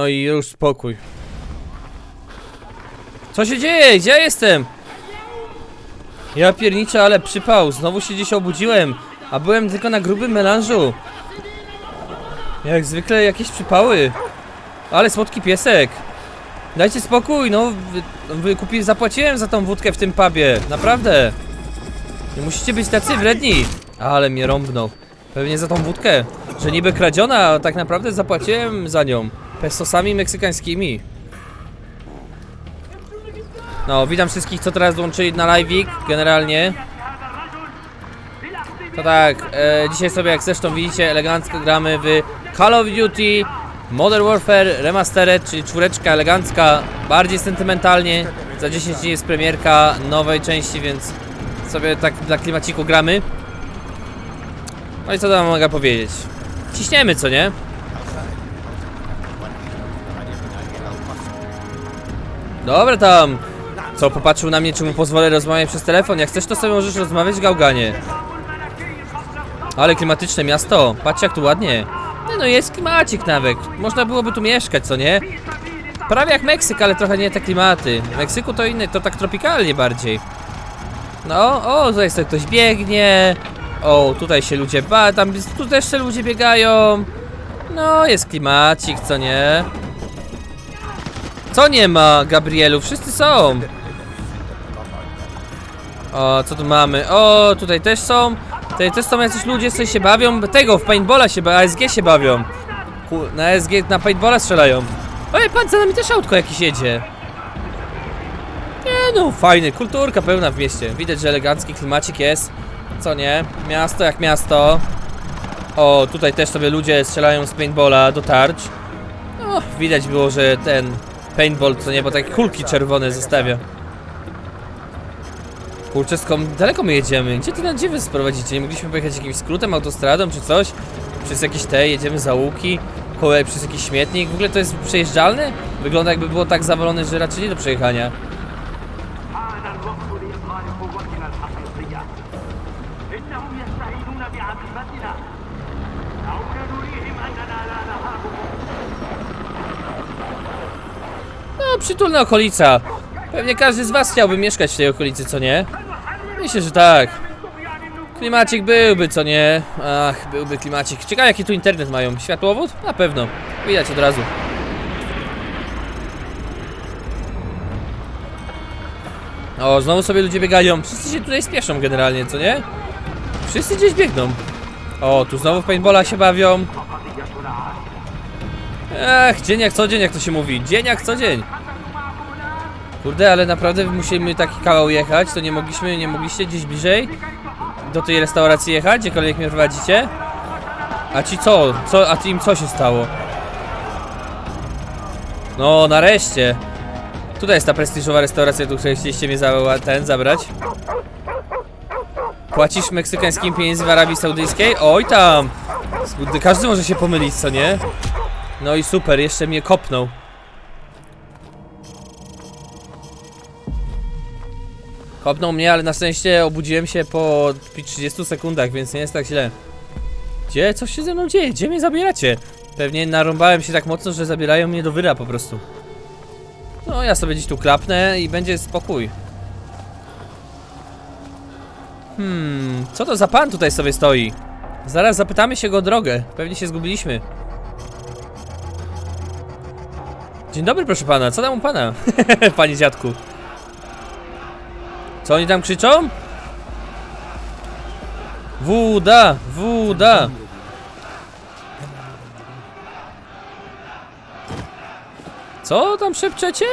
No i już spokój. Co się dzieje? Gdzie ja jestem? Ja pierniczę, ale przypał. Znowu się dziś obudziłem. A byłem tylko na grubym melanżu. Jak zwykle jakieś przypały. Ale słodki piesek. Dajcie spokój, no. Wy, wy kupi, zapłaciłem za tą wódkę w tym pubie. Naprawdę. Nie musicie być tacy wredni. Ale mnie rąbnął. Pewnie za tą wódkę. Że niby kradziona, a tak naprawdę zapłaciłem za nią. Pesosami meksykańskimi. No, witam wszystkich, co teraz dołączyli na live'ik, generalnie. To tak, e, dzisiaj sobie jak zresztą widzicie, elegancko gramy w Call of Duty Modern Warfare Remastered, czyli czwóreczka elegancka, bardziej sentymentalnie. Za 10 dni jest premierka nowej części, więc sobie tak dla klimaciku gramy. No i co tam mogę powiedzieć? Ciśniemy, co nie? Dobra tam. Co, popatrzył na mnie, czy mu pozwolę rozmawiać przez telefon? Jak chcesz, to sobie możesz rozmawiać, gałganie. Ale klimatyczne miasto. Patrzcie, jak tu ładnie. Nie no, jest klimacik nawet. Można byłoby tu mieszkać, co nie? Prawie jak Meksyk, ale trochę nie te klimaty. W Meksyku to inne, to tak tropikalnie bardziej. No, o, tutaj sobie ktoś biegnie. O, tutaj się ludzie ba, tam tu też się ludzie biegają. No, jest klimacik, co nie? Co nie ma, Gabrielu? Wszyscy są. O, co tu mamy? O, tutaj też są. Tutaj też są jacyś ludzie, co się bawią. Tego, w paintballa się bawią, ASG się bawią. Na ASG, na paintballa strzelają. Oj, pan za nami też autko jakieś jedzie. Nie no, fajny, kulturka pełna w mieście. Widać, że elegancki klimacik jest. Co nie? Miasto jak miasto. O, tutaj też sobie ludzie strzelają z paintballa do tarcz. No, widać było, że ten paintball, co nie, bo takie kulki czerwone zostawia. Kurczę, skąd daleko my jedziemy? Gdzie ty na gdzie wy sprowadzicie? Nie mogliśmy pojechać jakimś skrótem, autostradą czy coś? Przez jakieś te, jedziemy za łuki, koło przez jakiś śmietnik. W ogóle to jest przejeżdżalne? Wygląda jakby było tak zawalone, że raczej nie do przejechania. Przytulna okolica. Pewnie każdy z was chciałby mieszkać w tej okolicy, co nie? Myślę, że tak. Klimacik byłby, co nie? Ach, byłby klimacik. Ciekawe jaki tu internet mają. Światłowód? Na pewno. Widać od razu. O, znowu sobie ludzie biegają. Wszyscy się tutaj spieszą generalnie, co nie? Wszyscy gdzieś biegną. O, tu znowu w paintballa się bawią. Ech, dzień jak co dzień, jak to się mówi. Dzień jak co dzień. Kurde, ale naprawdę musimy taki kawał jechać, to nie mogliśmy, nie mogliście gdzieś bliżej do tej restauracji jechać, gdziekolwiek mnie prowadzicie? A ci co? co? A im co się stało? No, nareszcie. Tutaj jest ta prestiżowa restauracja, tu chcieliście mnie za, ten zabrać. Płacisz meksykańskimi pieniędzmi w Arabii Saudyjskiej? Oj tam! Każdy może się pomylić, co nie? No i super, jeszcze mnie kopnął. Kopnął mnie, ale na szczęście obudziłem się po 30 sekundach, więc nie jest tak źle. Gdzie? Co się ze mną dzieje? Gdzie mnie zabieracie? Pewnie narąbałem się tak mocno, że zabierają mnie do wyra po prostu. No, ja sobie gdzieś tu klapnę i będzie spokój. Hmm, co to za pan tutaj sobie stoi? Zaraz zapytamy się go o drogę. Pewnie się zgubiliśmy. Dzień dobry, proszę pana. Co tam u pana? Panie dziadku. Co oni tam krzyczą? Wuda, wuda. Co tam szepczecie?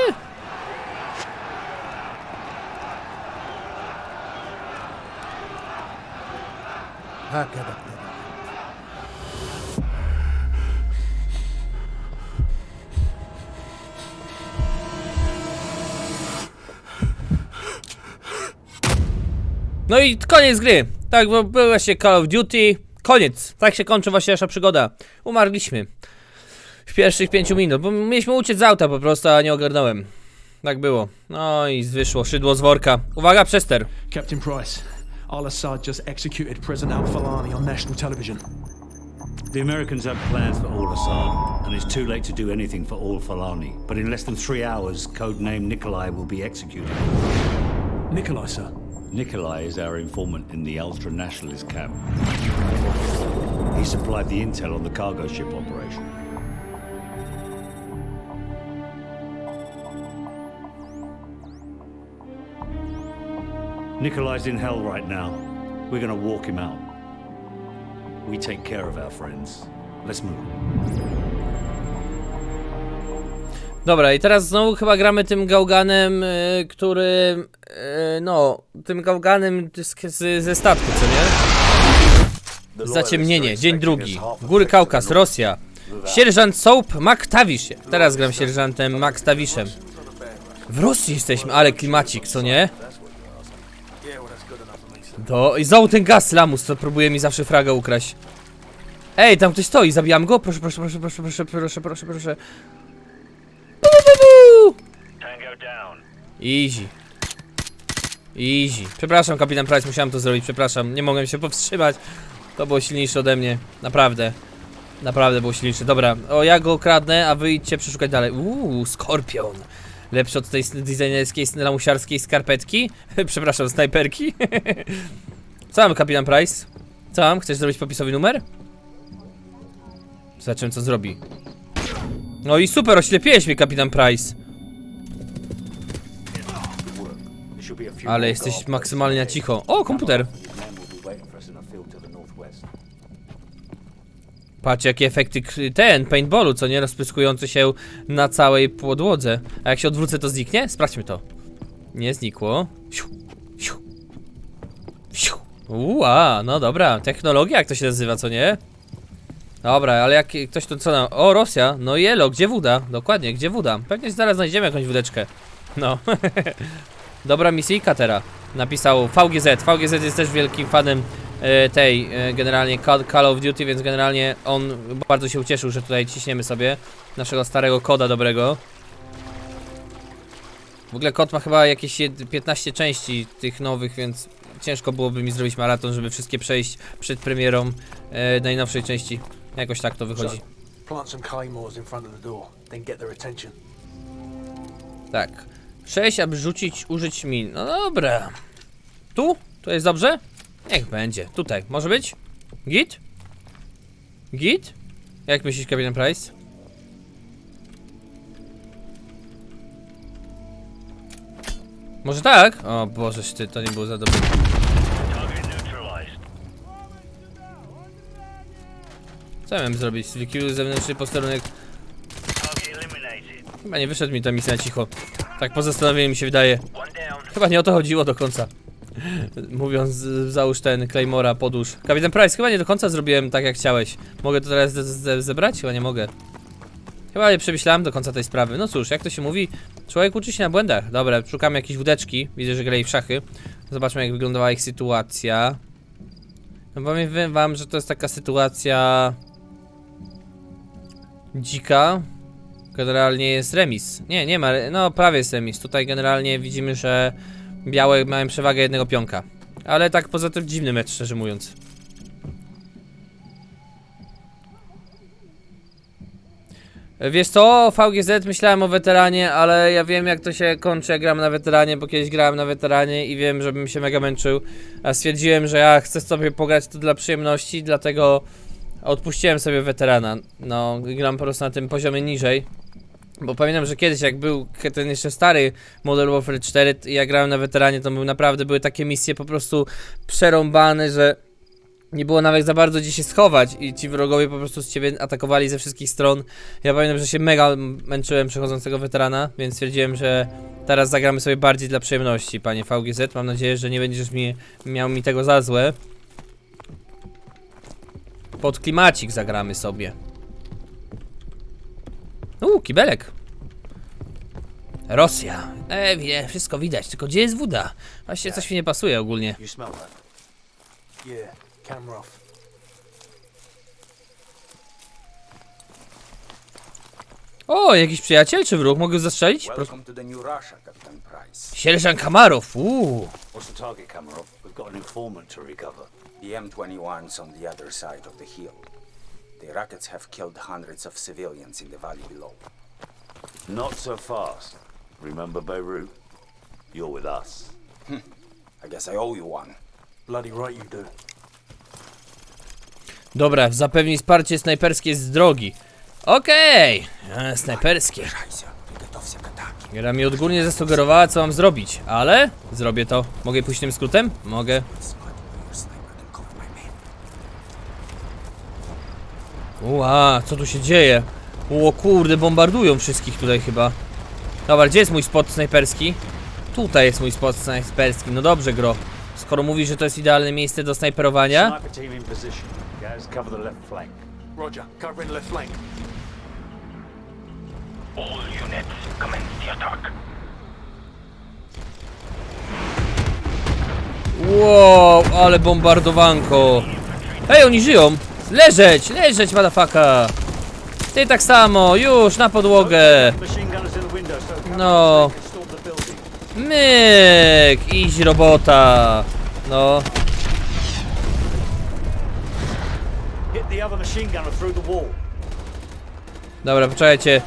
هكذا No i koniec gry. Tak, bo był właśnie Call of Duty. Koniec. Tak się kończy właśnie nasza przygoda. Umarliśmy. W pierwszych pięciu minut, bo mieliśmy uciec z auta po prostu, a nie ogarnąłem. Tak było. No i wyszło szydło z worka. Uwaga, przester. Captain Price, Al-Assad just executed President al-Falani on national television. The Americans have plans for Al Assad, and it's too late to do anything for Al Falani. But in less than three hours, codename Nikolai will be executed. Nikolai, sir. Nikolai is our informant in the ultra nationalist camp. He supplied the intel on the cargo ship operation. Nikolai's in hell right now. We're gonna walk him out. We take care of our friends. Let's move. Dobra, i teraz znowu chyba gramy tym gałganem, y, który. y, no, tym gałganem z, z, ze statku, co nie? Zaciemnienie, dzień drugi. Góry Kaukaz, Rosja. Sierżant Soap McTavish. Teraz gram sierżantem McTavishem. W Rosji jesteśmy, ale klimacik, co nie? Do... I znowu ten gaz lamus, co próbuje mi zawsze fraga ukraść. Ej, tam ktoś stoi, zabijam go? Proszę, proszę, proszę, proszę, proszę, proszę, proszę, proszę. Bu, bu, bu. Easy. Easy. Przepraszam, kapitan Price, musiałem to zrobić, przepraszam. Nie mogłem się powstrzymać. To było silniejsze ode mnie. Naprawdę. Naprawdę było silniejsze. Dobra, o ja go kradnę, a wy idźcie przeszukać dalej. Uuu, skorpion. Lepszy od tej designerskiej, lamusiarskiej skarpetki. Przepraszam, snajperki. Co mam, kapitan Price? Co mam? Chcesz zrobić popisowy numer? Zobaczymy, co zrobi. No i super, oślepiłeś mnie, kapitan Price. Ale jesteś maksymalnie cicho. O, komputer. Patrz jakie efekty ten, paintballu, co nie? Rozpryskujący się na całej podłodze. A jak się odwrócę to zniknie? Sprawdźmy to. Nie znikło. Ua, no dobra, technologia jak to się nazywa, co nie? Dobra, ale jak ktoś tu co nam... O, Rosja, no jelo, gdzie woda? Dokładnie, gdzie woda? Pewnie zaraz znajdziemy jakąś wódeczkę. No. Dobra misyjka teraz. Napisał VGZ. VGZ jest też wielkim fanem e, tej, e, generalnie Call, of Duty, więc generalnie on bardzo się ucieszył, że tutaj ciśniemy sobie naszego starego koda dobrego. W ogóle kod ma chyba jakieś jed- 15 części tych nowych, więc ciężko byłoby mi zrobić maraton, żeby wszystkie przejść przed premierą e, najnowszej części. Jakoś tak to wychodzi. Plant some claymores in front of the door, then get their attention. Tak. 6, aby rzucić, użyć min. No dobra. Tu? Tu jest dobrze? Niech będzie. Tutaj. Może być? Git? Git? Jak myślisz, kapitan Price? Może tak? O Bożeż ty, to nie było za dobre. Target neutralized. Co ja miałem zrobić? Zlikwiduj zewnętrzny posterunek. Chyba nie wyszedł mi ta misja na cicho. Tak po zastanowieniu mi się wydaje. Chyba nie o to chodziło do końca. Mówiąc, załóż ten Claymora, podłóż. Kapitan Price, chyba nie do końca zrobiłem tak jak chciałeś. Mogę to teraz ze- ze- zebrać? Chyba nie mogę. Chyba nie przemyślałem do końca tej sprawy. No cóż, jak to się mówi, człowiek uczy się na błędach. Dobra, szukamy jakieś wódeczki. Widzę, że grali w szachy. Zobaczmy, jak wyglądała ich sytuacja. No powiem wam, że to jest taka sytuacja... Dzika. Generalnie jest remis. Nie, nie ma, no prawie jest remis. Tutaj generalnie widzimy, że białe mają przewagę jednego pionka. Ale tak poza tym dziwny mecz, szczerze mówiąc. Wiesz co, VGZ myślałem o weteranie, ale ja wiem jak to się kończy, jak gram na weteranie, bo kiedyś grałem na weteranie i wiem, żebym się mega męczył. A stwierdziłem, że ja chcę sobie pograć to dla przyjemności, dlatego odpuściłem sobie weterana. No, gram po prostu na tym poziomie niżej. Bo pamiętam, że kiedyś jak był ten jeszcze stary Modern Warfare 4 i ja grałem na weteranie, to był naprawdę były takie misje po prostu przerąbane, że nie było nawet za bardzo gdzie się schować i ci wrogowie po prostu z ciebie atakowali ze wszystkich stron. Ja pamiętam, że się mega męczyłem przechodzącego weterana, więc stwierdziłem, że teraz zagramy sobie bardziej dla przyjemności, panie VGZ. Mam nadzieję, że nie będziesz mi, miał mi tego za złe. Pod klimacik zagramy sobie. Uuu, kibelek. Rosja. E, wie, wszystko widać, tylko gdzie jest woda? Właśnie coś mi nie pasuje ogólnie. O, jakiś przyjaciel czy wróg? Mogę zastrzelić? Pro... Kamarow, uuu. What's the target, Kamarov? We've got an informant to recover. The M21's on the other side of the hill. The rockets have killed hundreds of civilians in the valley below. Not so fast. Remember Beirut? You're with us. Hmm. I guess I owe you one. Bloody right you do. Dobra, zapewnij wsparcie snajperskie z drogi. Okej! Okay. Snajperskie. Gra mi odgórnie zasugerowała, co mam zrobić, ale zrobię to. Mogę pójść tym skrótem? Mogę. Ua, co tu się dzieje? O kurde, bombardują wszystkich tutaj chyba. Dobra, gdzie jest mój spot snajperski? Tutaj jest mój spot snajperski. No dobrze, gro. Skoro mówisz, że to jest idealne miejsce do snajperowania. Roger, covering left flank. All units, commence the attack. Wow, ale bombardowanko. Hej, oni żyją! Leżeć, leżeć, madafaka! Ty tak samo, już, na podłogę! No. Myk! Idź robota! No, dobra, poczekajcie.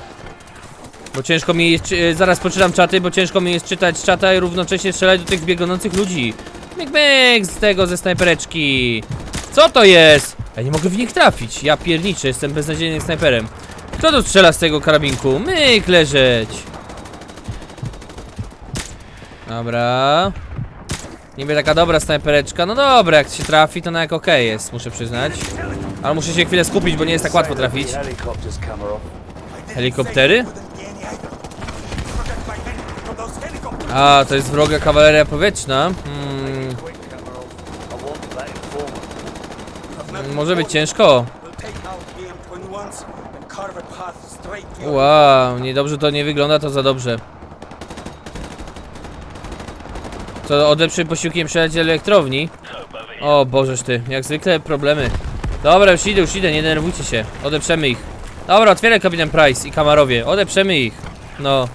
Bo ciężko mi jest, zaraz poczytam czaty, bo ciężko mi jest czytać czata i równocześnie strzelać do tych biegnących ludzi. Myk, myk, z tego, ze snajpereczki. Co to jest? Ja nie mogę w nich trafić, ja pierniczę, jestem beznadziejnym snajperem. Kto tu strzela z tego karabinku? Myk, leżeć. Dobra. Niby taka dobra snajpereczka. No dobra, jak się trafi, to na jak okej jest, muszę przyznać. Ale muszę się chwilę skupić, bo nie jest tak łatwo trafić. Helikoptery? A, to jest wroga kawaleria powietrzna. Hmm, Quick, Kamarov. I want that informant. może być ciężko. We'll take out the M21s and carve a path straight to your Wow, niedobrze to nie wygląda, to za dobrze. To odeprzy posiłkiem przeleć elektrowni. O Bożeż ty, jak zwykle problemy. Dobra, już idę, już idę, nie denerwujcie się. Odeprzemy ich. Dobra, otwieraj kapitan Price i Kamarowie. Odeprzemy ich. No.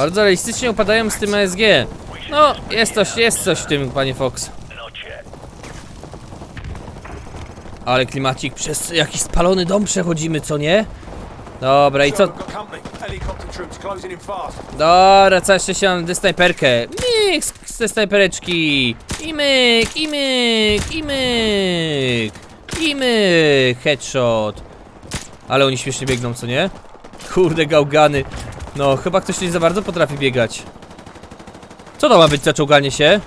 Bardzo realistycznie upadają z tym ASG. No, jest coś, jest coś w tym, panie Fox. Ale klimacik, przez jakiś spalony dom przechodzimy, co nie? Dobra, i co? Dobra, całe szczęście mam dysnajperkę. Myk z- z te snajpereczki. I myk, i myk, i myk. I myk, headshot. Ale oni śmiesznie biegną, co nie? Kurde, gałgany. No, chyba ktoś nie za bardzo potrafi biegać. Co to ma być za czołganie się?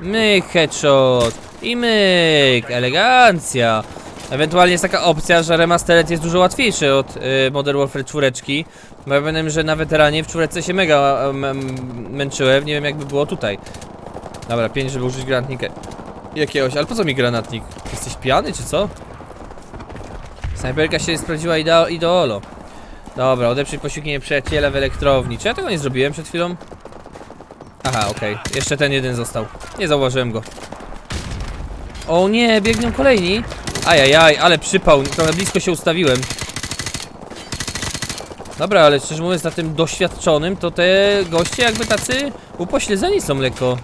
Myk, headshot. I myk, elegancja. Ewentualnie jest taka opcja, że remastered jest dużo łatwiejszy od y, Modern Warfare 4. Bo ja pamiętam, że na weteranie w czwórce się mega em, męczyłem. Nie wiem jakby było tutaj. Dobra, pięć, żeby użyć granatnika jakiegoś. Ale po co mi granatnik? Jesteś pijany czy co? Snajperka się sprawdziła ideo ideolo. Dobra, odeprzeć posiłkienie przyjaciela w elektrowni. Czy ja tego nie zrobiłem przed chwilą? Aha, okej. Jeszcze ten jeden został. Nie zauważyłem go. O nie, biegną kolejni. Ajajaj, ale przypał. Trochę blisko się ustawiłem. Dobra, ale szczerze mówiąc, na tym doświadczonym, to te goście jakby tacy upośledzeni są lekko.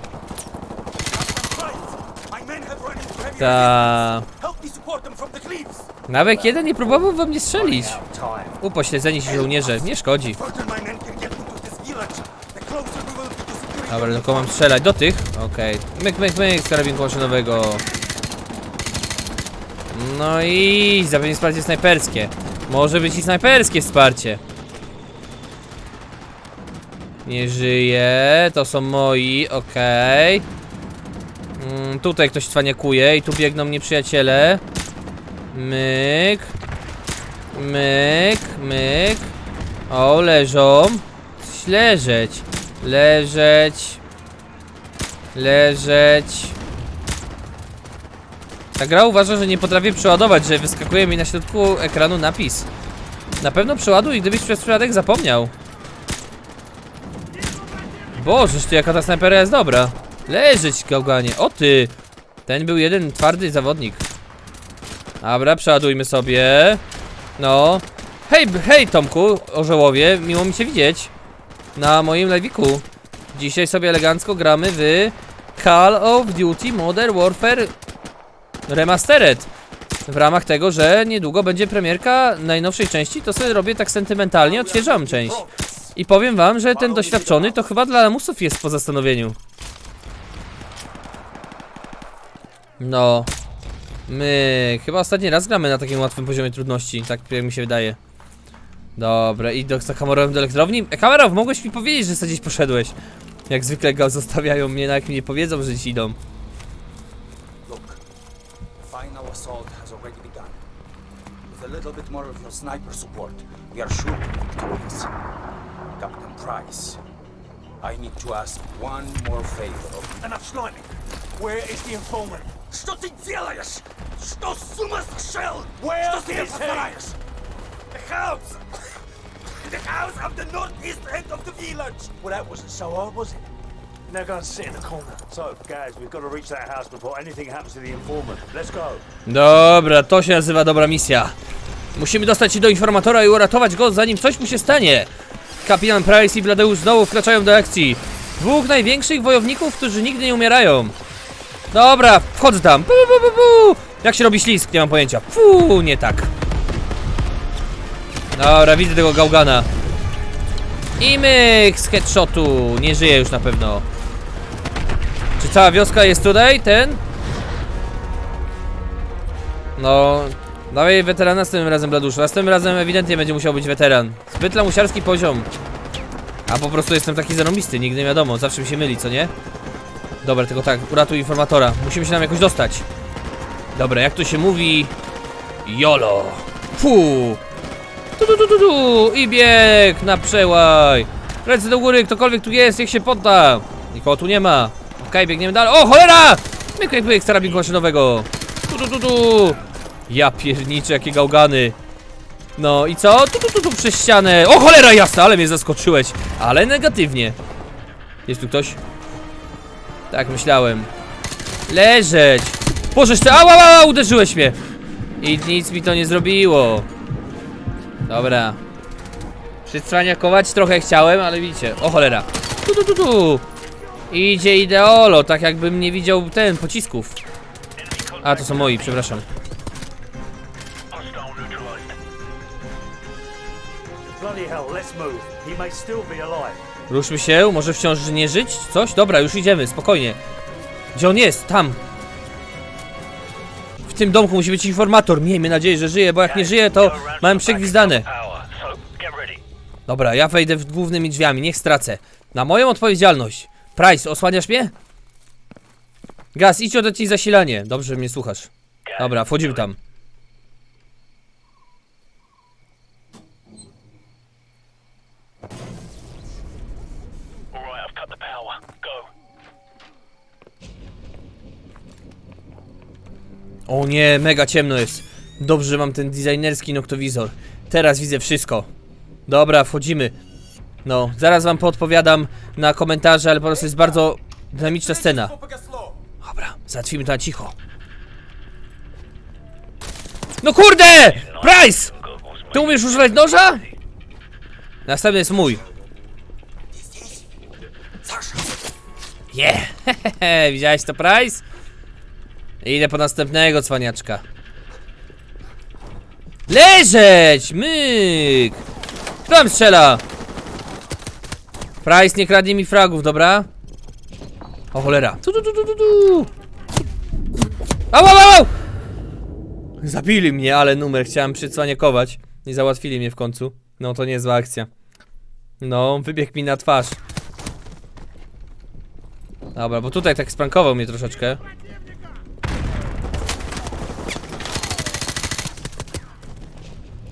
Ta. Nawet jeden nie próbował we mnie strzelić. Upośledzeni się żołnierze, nie szkodzi. Dobra, do kogo mam strzelać? Do tych? Okej. Myk, myk, myk z karabinku maszynowego. No i zapewne wsparcie snajperskie. Może być i snajperskie wsparcie. Nie żyje, to są moi, okej. Mm, tutaj ktoś cwaniakuje i tu biegną nieprzyjaciele. Myk. Myk, myk. O, leżą. Leżeć. Leżeć. Leżeć. Ta gra uważa, że nie potrafię przeładować, że wyskakuje mi na środku ekranu napis. Na pewno przeładuj, gdybyś przez przypadek zapomniał. Bożeż ty, jaka ta snajpera jest dobra. Leżeć, gałganie. O ty! Ten był jeden twardy zawodnik. Dobra, przeładujmy sobie. No. Hej, hej Tomku, orzełowie, miło mi cię widzieć. Na moim live'iku. Dzisiaj sobie elegancko gramy w Call of Duty Modern Warfare Remastered. W ramach tego, że niedługo będzie premierka najnowszej części, to sobie robię tak sentymentalnie, odświeżam część. I powiem wam, że ten doświadczony to chyba dla lamusów jest po zastanowieniu. No. My chyba ostatni raz gramy na takim łatwym poziomie trudności, tak jak mi się wydaje. Dobra, i do, za kamerą do elektrowni. E, Kamerow, mogłeś mi powiedzieć, że sobie gdzieś poszedłeś. Jak zwykle go zostawiają mnie, nawet mi nie powiedzą, że dziś idą. Final assault has already begun. With a little bit more of your sniper support, we are sure to victorious. Captain Price, I need to ask one more favor of you. Enough sniping. Where is the informant? Что ты делаешь? Что с ума сошел? Where Что is he? The house! The house of the northeast end of the village! Well, that wasn't so hard, was it? Now go and sit in the corner. So, guys, we've got to reach that house before anything happens to the informant. Let's go. Dobra, to się nazywa dobra misja. Musimy dostać się do informatora i uratować go, zanim coś mu się stanie. Kapitan Price i Bladeusz znowu wkraczają do akcji. Dwóch największych wojowników, którzy nigdy nie umierają. Dobra, wchodzę tam. Pu, pu, pu, pu. Jak się robi ślisk? Nie mam pojęcia. Fu, nie tak. Dobra, widzę tego gałgana. I myk z headshotu. Nie żyje już na pewno. Czy cała wioska jest tutaj? Ten? No, dawaj weterana następnym razem, Bladuszu. Następnym razem ewidentnie będzie musiał być weteran. Zbyt lamusiarski poziom. A po prostu jestem taki zarąbisty, nigdy nie wiadomo, zawsze mi się myli, co nie? Dobra, tylko tak, uratuj informatora. Musimy się tam jakoś dostać. Dobra, jak to się mówi... YOLO. Fu. Tu, tu, tu, tu, tu. I bieg na przełaj. Ręce do góry, ktokolwiek tu jest, niech się podda. Nikogo tu nie ma. Okej, biegniemy dalej. O, cholera! Myk, myk, myk, z karabinku maszynowego. Tu, tu, tu, tu. Ja pierniczę, jakie gałgany. No i co? Tu, tu, tu, tu, przez ścianę. O, cholera jasna, ale mnie zaskoczyłeś. Ale negatywnie. Jest tu ktoś? Tak, myślałem. Leżeć. Bożeż ty, ała, ała, uderzyłeś mnie. I nic mi to nie zrobiło. Dobra. Przycwaniakować trochę chciałem, ale widzicie. O cholera. Tu, tu, tu, tu. Idzie ideolo, tak jakbym nie widział ten, pocisków. A, to są moi, przepraszam. Ruszmy się, może wciąż nie żyć? Coś? Dobra, już idziemy, spokojnie. Gdzie on jest? Tam. W tym domku musi być informator. Miejmy nadzieję, że żyje, bo jak nie żyje, to mam przegwizdane. Dobra, ja wejdę w głównymi drzwiami, niech stracę. Na moją odpowiedzialność. Price, osłaniasz mnie? Gaz, idź odetnij zasilanie. Dobrze, że mnie słuchasz. Dobra, wchodzimy tam. All right, I've cut the power. Go. O nie, mega ciemno jest. Dobrze, że mam ten designerski noktowizor. Teraz widzę wszystko. Dobra, wchodzimy. No, zaraz wam podpowiadam na komentarze, ale po prostu jest bardzo dynamiczna scena. Dobra, załatwimy to na cicho. No kurde! Price! Ty umiesz używać noża? Następny jest mój. Yeah! Widziałeś to, Price? Idę po następnego cwaniaczka. Leżeć! Myk! Kto tam strzela? Price nie kradnie mi fragów, dobra? O cholera. Tu, tu, tu, tu, tu, tu. Au, au, au, au! Zabili mnie, ale numer. Chciałem przycwaniakować. I załatwili mnie w końcu. No to niezła akcja. No, wybiegł mi na twarz. Dobra, bo tutaj tak sprankował mnie troszeczkę.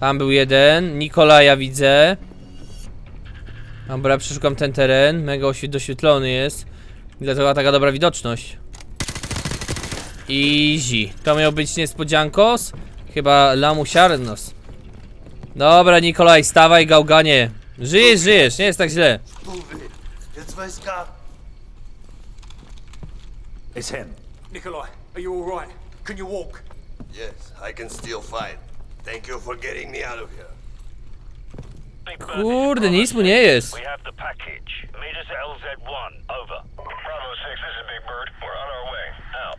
Tam był jeden. Nikolaja widzę. Dobra, przeszukam ten teren. Mega oświe- doświetlony jest. I Dlatego taka dobra widoczność. Easy. To miał być niespodziankos? Chyba lamusiarnos. Dobra, Nikolaj, stawaj, gałganie. Żyjesz, żyjesz, nie jest tak źle. It's him. Nikolai, are you all right? Can you walk? Yes, I can still fight. Thank you for getting me out of here. Kurde, nic mu nie jest. We have the package. Meet us at LZ1. Over. Bravo 6, this is Big Bird. We're on our way. Out.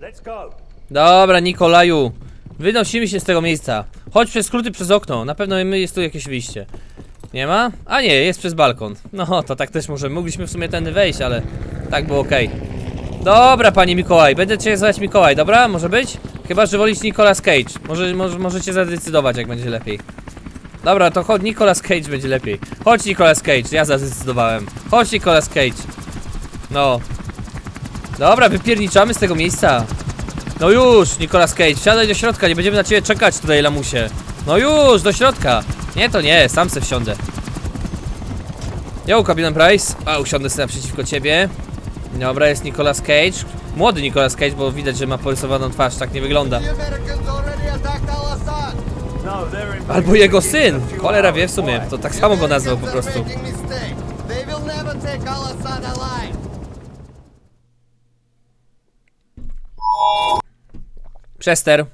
Let's go. Dobra, Nikolaju. Wynosimy się z tego miejsca. Chodź przez skróty przez okno. Na pewno my- jest tu jakieś wyjście. Nie ma? A nie, jest przez balkon. No, to tak też może. Mogliśmy w sumie tędy wejść, ale tak było okej. Dobra, panie Mikołaj. Będę cię zwać Mikołaj, dobra? Może być? Chyba, że wolisz Nicolas Cage. Może, może, możecie zadecydować, jak będzie lepiej. Dobra, to chodź, Nicolas Cage będzie lepiej. Chodź, Nicolas Cage, ja zadecydowałem. Chodź, Nicolas Cage. No. Dobra, wypierniczamy z tego miejsca. No już, Nicolas Cage, wsiadaj do środka, nie będziemy na ciebie czekać tutaj, lamusie. No już, do środka. Nie, to nie, sam se wsiądę. Yo, kapitan Price. A, usiądę sobie naprzeciwko ciebie. Dobra, jest Nicolas Cage. Młody Nicolas Cage, bo widać, że ma porysowaną twarz, tak nie wygląda. Albo jego syn. Cholera wie w sumie, to tak samo go nazwał po prostu. Przester.